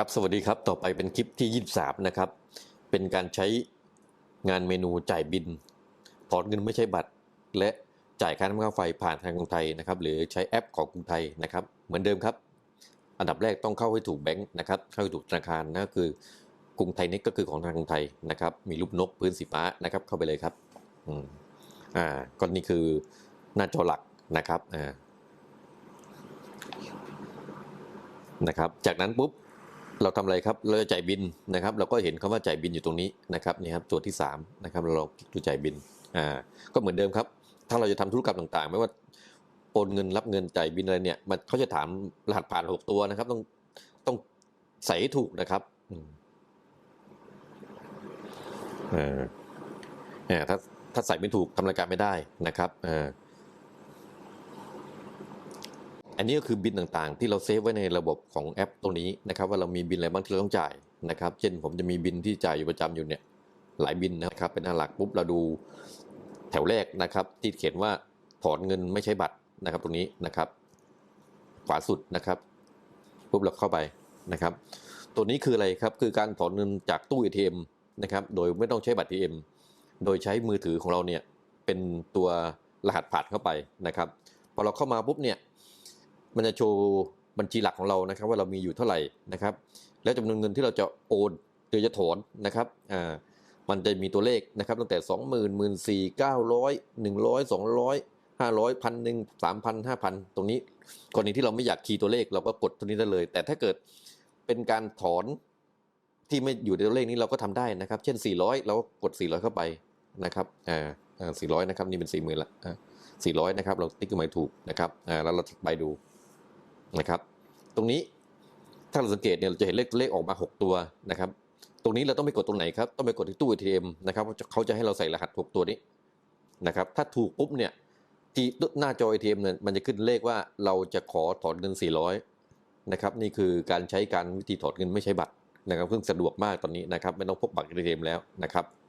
ครับสวัสดีครับต่อไปเป็นคลิปที่ 23 นะครับ เป็นการใช้งานเมนูจ่ายบินถอนเงินไม่ใช่บัตร และจ่ายค่าน้ำค่าไฟผ่านทางกรุงไทยนะครับ หรือใช้แอปของกรุงไทยนะครับ เหมือนเดิมครับ อันดับแรกต้องเข้าให้ถูกแบงค์นะครับเข้าให้ถูกธนาคารนั่นก็คือกรุงไทยนี่ก็คือของทางกรุงไทยนะครับ มีรูปนกพื้นสีฟ้านะครับ เข้าไปเลยครับอ่าก็นี่คือหน้าจอหลักนะครับอ่านะครับ จากนั้นปุ๊บ เราทำอะไรครับ เราจะจ่ายบินนะครับ เราก็เห็นคำว่าจ่ายบินอยู่ตรงนี้นะครับนี่ครับตัวที่3นะครับเราลองดูจ่ายบินอ่าก็เหมือนเดิมครับ ถ้าเราจะทำธุรกรรมต่างๆ ไม่ว่าโอนเงินรับเงินจ่ายบินอะไรเนี่ยมันเขาจะถามรหัสผ่าน 6 ตัวนะครับ ต้องต้องใส่ให้ถูกนะครับอืมเอ่าอ่าถ้าถ้าใส่ไม่ถูกทำรายการไม่ได้นะครับอ่า อันนี้ก็คือบินต่างๆ ที่เราเซฟไว้ในระบบของแอปตรงนี้นะครับ ว่าเรามีบินอะไรบ้างที่เราต้องจ่ายนะครับ เช่นผมจะมีบินที่จ่ายอยู่ประจำอยู่เนี่ยหลายบินนะครับเป็นหน้าหลักปุ๊บเราดูแถวแรกนะครับที่เขียนว่าถอนเงินไม่ใช้บัตรนะครับ ตรงนี้นะครับ ขวาสุดนะครับปุ๊บเราเข้าไปนะครับ ตัวนี้คืออะไรครับคือการถอนเงินจากตู้ ATM นะครับ โดยไม่ต้องใช้บัตร ATM โดยใช้มือถือของเราเนี่ยเป็นตัวรหัสผ่านเข้าไปนะครับ พอเราเข้ามาปุ๊บเนี่ย มันจะโชว์บัญชีหลักของเรานะครับ ว่าเรามีอยู่เท่าไหร่นะครับ และจำนวนเงินที่เราจะโอนหรือจะถอนนะครับอ่ามันจะมีตัวเลขนะครับ ตั้งแต่สองหมื่นหมื่นสี่เก้าร้อยหนึ่งร้อยสองร้อยห้าร้อยพันหนึ่งสามพันห้าพันตรงนี้กรณีที่เราไม่อยากคีย์ตัวเลขเราก็กดตัวนี้ได้เลย แต่ถ้าเกิดเป็นการถอนที่ไม่อยู่ในตัวเลขนี้เราก็ทำได้นะครับ เช่น 400 เราก็กด 400 เข้าไปนะครับอ่าอ่า400 นะครับ นี่เป็น 40,000ละอ่า400 นะครับ เราติ๊กขึ้นมาให้ถูกนะครับอ่าแล้วเราไปดู นะครับ ตรงนี้ถ้าเราสังเกตเนี่ยเราจะเห็นเลขเลขออกมา 6 ตัวนะครับ ตรงนี้เราต้องไปกดตรงไหนครับต้องไปกดที่ตู้ ATM นะครับเขาจะให้เราใส่รหัส 6 ตัวนี้นะครับ ถ้าถูกปุ๊บเนี่ยที่หน้าจอ ATM เนี่ยมันจะขึ้นเลขว่าเราจะขอถอนเงิน 400นะครับนี่คือการใช้การวิธีถอนเงินไม่ใช้บัตรนะครับซึ่งสะดวกมากตอนนี้นะครับ ไม่ต้องพกบัตร ATM แล้วนะครับ